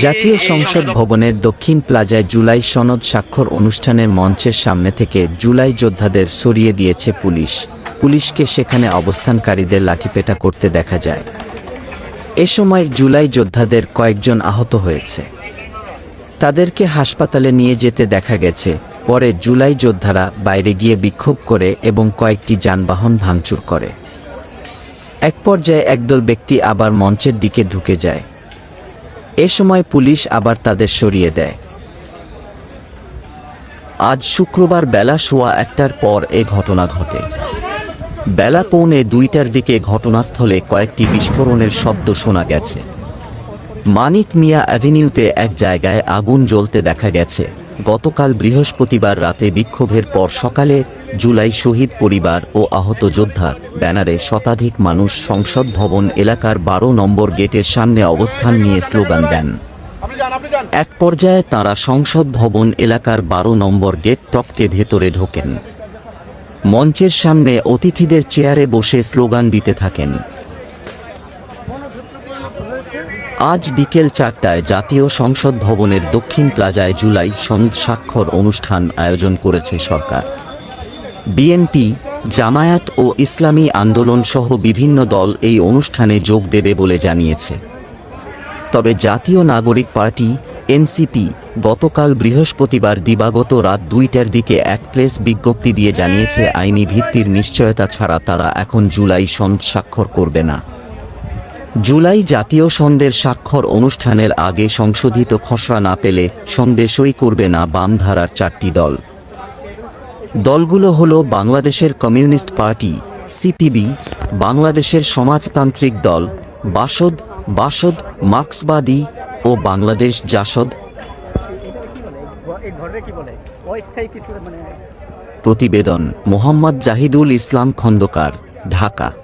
জাতীয় সংসদ ভবনের দক্ষিণ প্লাজায় জুলাই সনদ স্বাক্ষর অনুষ্ঠানের মঞ্চের সামনে থেকে জুলাই যোদ্ধাদের সরিয়ে দিয়েছে পুলিশ। পুলিশকে সেখানে অবস্থানকারীদের লাঠিপেটা করতে দেখা যায়। এ সময় জুলাই যোদ্ধাদের কয়েকজন আহত হয়েছে। তাদেরকে হাসপাতালে নিয়ে যেতে দেখা গেছে। পরে জুলাই যোদ্ধারা বাইরে গিয়ে বিক্ষোভ করে এবং কয়েকটি যানবাহন ভাঙচুর করে। এক পর্যায়ে একদল ব্যক্তি আবার মঞ্চের দিকে ঢুকে যায়। এ সময় পুলিশ আবার তাদের সরিয়ে দেয়। আজ শুক্রবার বেলা শোয়া একটার পর এ ঘটনা ঘটে। বেলা পৌনে দুইটার দিকে ঘটনাস্থলে কয়েকটি বিস্ফোরণের শব্দ শোনা গেছে। মানিক মিয়া অ্যাভিনিউতে এক জায়গায় আগুন জ্বলতে দেখা গেছে। গতকাল বৃহস্পতিবার রাতে বিক্ষোভের পর সকালে জুলাই শহীদ পরিবার ও আহত যোদ্ধা ব্যানারে শতাধিক মানুষ সংসদ ভবন এলাকার বারো নম্বর গেটের সামনে অবস্থান নিয়ে স্লোগান দেন। এক পর্যায়ে তারা সংসদ ভবন এলাকার বারো নম্বর গেট টপকে ভেতরে ঢোকেন। মঞ্চের সামনে অতিথিদের চেয়ারে বসে স্লোগান দিতে থাকেন। আজ বিকেল চারটায় জাতীয় সংসদ ভবনের দক্ষিণ প্লাজায় জুলাই সনদ অনুষ্ঠান আয়োজন করেছে সরকার। বিএনপি, জামায়াত ও ইসলামী আন্দোলন সহ বিভিন্ন দল এই অনুষ্ঠানে যোগ দেবে বলে জানিয়েছে। তবে জাতীয় নাগরিক পার্টি, এনসিপি, গতকাল বৃহস্পতিবার দিবাগত রাত দুইটার দিকে এক প্রেস বিজ্ঞপ্তি দিয়ে জানিয়েছে, আইনি ভিত্তির নিশ্চয়তা ছাড়া তারা এখন জুলাই সনদ স্বাক্ষর করবে না। জুলাই জাতীয় সন্ধ্যের স্বাক্ষর অনুষ্ঠানের আগে সংশোধিত খসড়া না পেলে সন্দেহ সই করবে না বামধারার চারটি দল। দলগুলো হল বাংলাদেশের কমিউনিস্ট পার্টি, সিপিবি, বাংলাদেশের সমাজতান্ত্রিক দল, বাসদ বাসদ, মার্ক্সবাদী ও বাংলাদেশ জাসদ। প্রতিবেদন, মোহাম্মদ জাহিদুল ইসলাম খন্দকার, ঢাকা।